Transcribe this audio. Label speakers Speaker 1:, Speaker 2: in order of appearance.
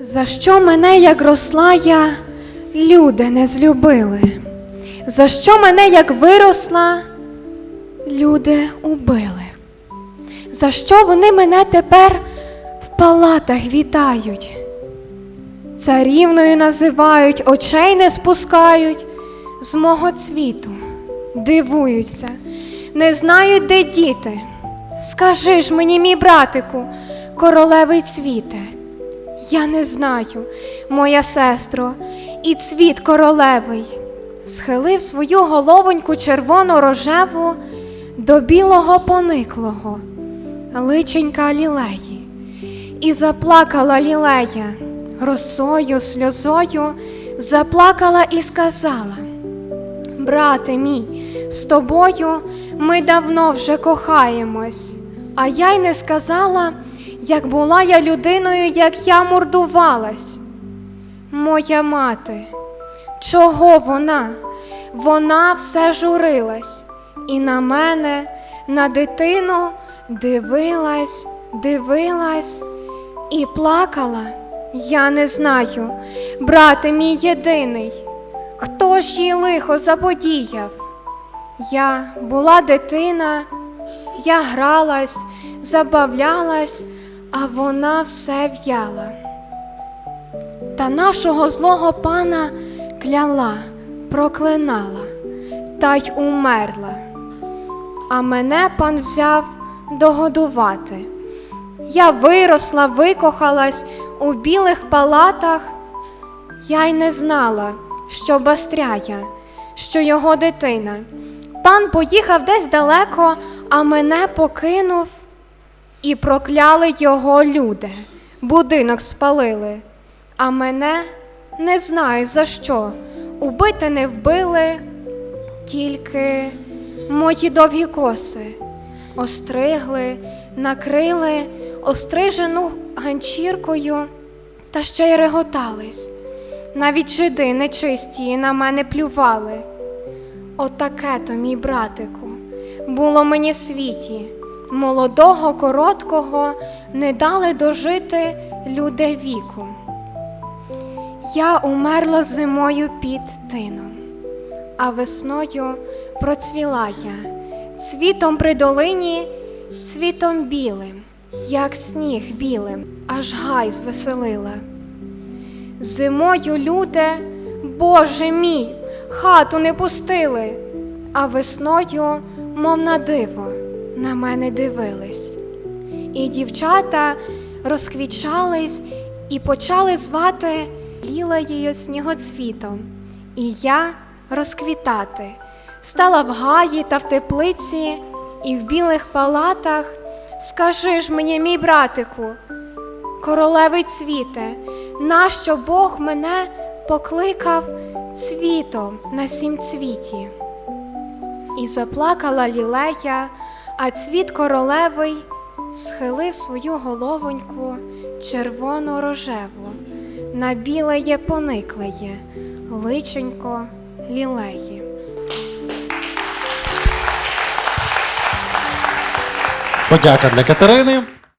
Speaker 1: За що мене, як росла я, люди не злюбили? За що мене, як виросла, люди убили? За що вони мене тепер в палатах вітають? Царівною називають, очей не спускають з мого цвіту, дивуються, не знають, де діти. Скажи ж мені, мій братику, королевий цвіте, я не знаю, моя сестро, і цвіт королевий. Схилив свою головоньку червоно-рожеву до білого пониклого, личенька лілеї, і заплакала лілея, росою, сльозою, заплакала і сказала: Брате мій, з тобою ми давно вже кохаємось, а я й не сказала, як була я людиною, як я мордувалась. Моя мати, чого вона? Вона все журилась, і на мене, на дитину дивилась, дивилась і плакала. Я не знаю, брате мій єдиний, хто ж їй лихо заподіяв? Я була дитина, я гралась, забавлялась, а вона все в'яла. Та нашого злого пана кляла, проклинала та й умерла. А мене пан взяв догодувати. Я виросла, викохалась у білих палатах. Я й не знала, що Бастряя, що його дитина. Пан поїхав десь далеко, а мене покинув, і прокляли його люди, будинок спалили, а мене не знаю за що. Убити не вбили, тільки мої довгі коси остригли, накрили острижену ганчіркою та ще й реготались. Навіть жиди нечисті на мене плювали. Отаке то, мій братику, було мені світі. Молодого, короткого не дали дожити люди віку. Я умерла зимою під тином, а весною процвіла я цвітом при долині, цвітом білим, як сніг білим, аж гай звеселила. Зимою люди, Боже мій, хату не пустили, а весною, мов на диво, на мене дивились. І дівчата розквічались і почали звати лілеєю снігоцвітом. І я розквітати, стала в гаї та в теплиці, і в білих палатах. Скажи ж мені, мій братику, королевий цвіте, нащо Бог мене покликав цвітом на сім цвіті? І заплакала лілея, а цвіт королевий схилив свою головоньку червоно рожеву, на білеє пониклеє личенько лілеї.
Speaker 2: Подяка для Катерини.